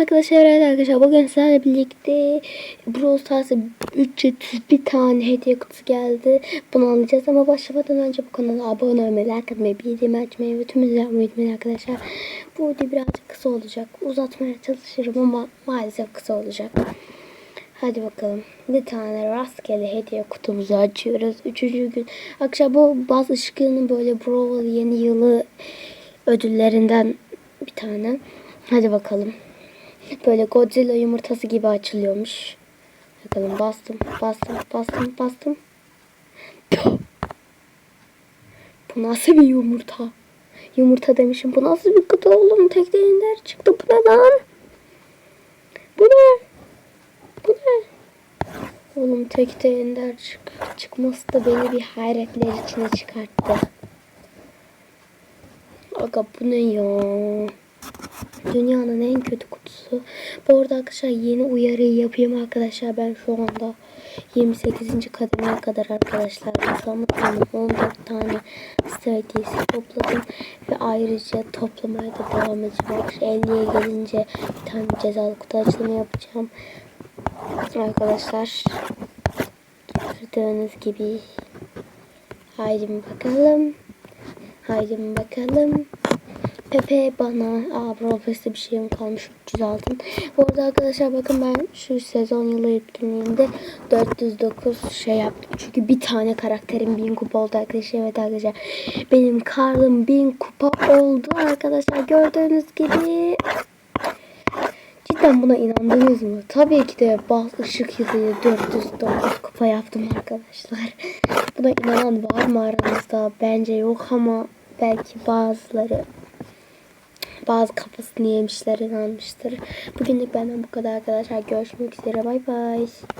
arkadaşlar, evet arkadaşlar bugün sizlerle birlikte Brawl Stars'a 301 tane hediye kutusu geldi. Bunu alacağız ama başlamadan önce bu kanala abone olmayı, like atmayı, bildirim açmayı ve tüm yapmayı unutmayın arkadaşlar. Bu video birazcık kısa olacak. Uzatmaya çalışırım ama maalesef kısa olacak. Hadi bakalım. Bir tane rastgele hediye kutumuzu açıyoruz. Üçüncü gün. Akşam bu baz ışığının böyle Brawl yeni yılı ödüllerinden bir tane. Hadi bakalım. Böyle Godzilla yumurtası gibi açılıyormuş. Bakalım bastım, bastım, bastım, bastım. Bu nasıl bir yumurta? Yumurta demişim. Bu nasıl bir kutu oğlum? Tek ender çıktı. Bu ne lan? Bu ne? Bu ne? Oğlum tek ender çık çıkması da beni bir hayretler içine çıkarttı. Aga bu ne ya? Dünyanın en kötü kutusu. Bu arada arkadaşlar yeni uyarıyı yapayım arkadaşlar. Ben şu anda 28. kademeye kadar arkadaşlar Islamak'tan 14 tane hediyesi topladım. Ve ayrıca toplamaya da devam edeceğim. Arkadaşlar 50'ye gelince bir tane cezalı kutu açılımı yapacağım. Arkadaşlar gördüğünüz gibi haydi bakalım. Haydi bakalım. Pepe bana. Aa Profes'te bir şeyim kalmış. 300 altın. Bu arada arkadaşlar bakın ben şu sezon yılı etkinliğinde 409 şey yaptım. Çünkü bir tane karakterim 1000 kupa oldu arkadaşlar. Evet arkadaşlar. Benim Karl'ım 1000 kupa oldu arkadaşlar. Gördüğünüz gibi. Cidden buna inandınız mı? Tabii ki de baz ışık yılıyla 409 kupa yaptım arkadaşlar. Buna inanan var mı aranızda? Bence yok ama belki bazıları bazı kafasını yemişler inanmıştır. Bugünlük benden bu kadar arkadaşlar. Görüşmek üzere. Bay bay.